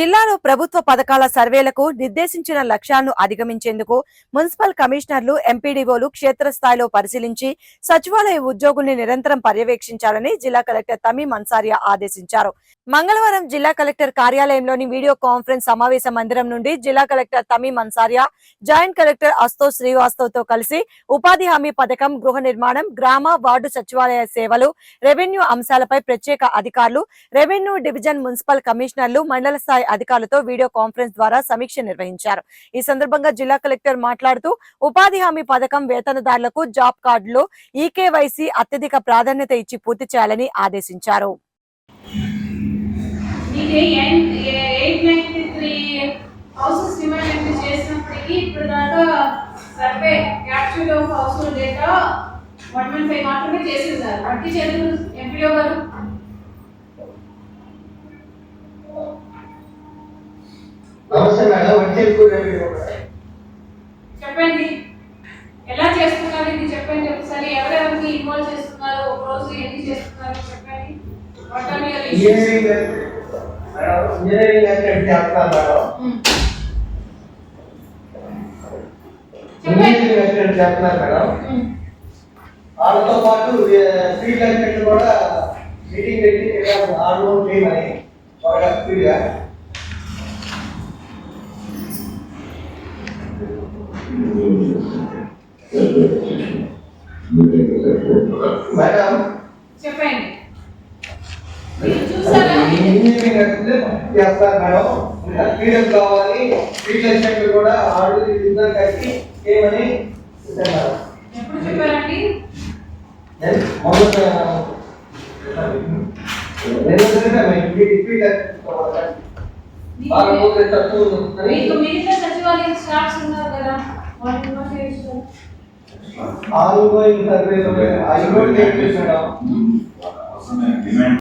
జిల్లాలో ప్రభుత్వ పథకాల సర్వేలకు నిర్దేశించిన లక్ష్యాలను అధిగమించేందుకు మున్సిపల్ కమిషనర్లు ఎంపీడీఓలు క్షేత్రస్థాయిలో పరిశీలించి సచివాలయ ఉద్యోగుల్ని నిరంతరం పర్యవేక్షించాలని జిల్లా కలెక్టర్ తమీం అన్సారియా ఆదేశించారు. మంగళవారం జిల్లా కలెక్టర్ కార్యాలయంలోని వీడియో కాన్ఫరెన్స్ సమావేశ మందిరం నుండి జిల్లా collector Tamim Ansariya joint collector అస్తో శ్రీవాస్తవ్తో కలిసి ఉపాధి హామీ పథకం గృహ నిర్మాణం గ్రామ వార్డు సచివాలయ సేవలు రెవెన్యూ అంశాలపై ప్రత్యేక అధికారులు రెవెన్యూ డివిజన్ మున్సిపల్ కమిషనర్లు మండల స్థాయి అధికారులతో వీడియో కాన్ఫరెన్స్ ద్వారా సమీక్ష నిర్వహించారు. ఈ సందర్భంగా జిల్లా కలెక్టర్ మాట్లాడుతూ ఉపాధి హామీ పథకం వేతనదారులకు జాబ్ కార్డులో ఈకేవైసీ అత్యధిక ప్రాధాన్యత ఇచ్చి పూర్తి చేయాలని ఆదేశించారు. Survey capture of house data one one five మాత్రమే చేసేసారు. అట్టి చేతులు ఎంపీఓ గారు నమస్తే మేడం వచ్చే రెవెన్యూ చెప్పండి. ఎలా చేస్తున్నారు? ఇది చెప్పండి ఒకసారి. ఎవరెవరికి ఇన్వాల్వ్ చేస్తున్నారు? ఒక రోజు ఎన్ని చేస్తున్నారు? చెప్పండి. ఇంజనీరింగ్ యాక్టివిటీ చేస్తున్నారు మేడం. ఇంజనీరింగ్ యాక్టివిటీ చేస్తున్నారు మేడం. వాళ్ళతో పాటు ఫీల్డ్ యాక్టివిటీ కూడా మీటింగ్ పెట్టి ఆరు చేయమని ఒక ఫీల్డ్గా మేడం చెప్పండి. చేస్తారు మేడం ఫీల్డ్ కావాలి. యాక్టివిటీ కూడా ఆరు ఇద్దరు కలిసి చేయమని ఎప్పుడు చెప్పారండి? మొదట మీకు మిగతా సచివాలయం చేస్తారు ఆరు సర్వేలో మేడం. డిమాండ్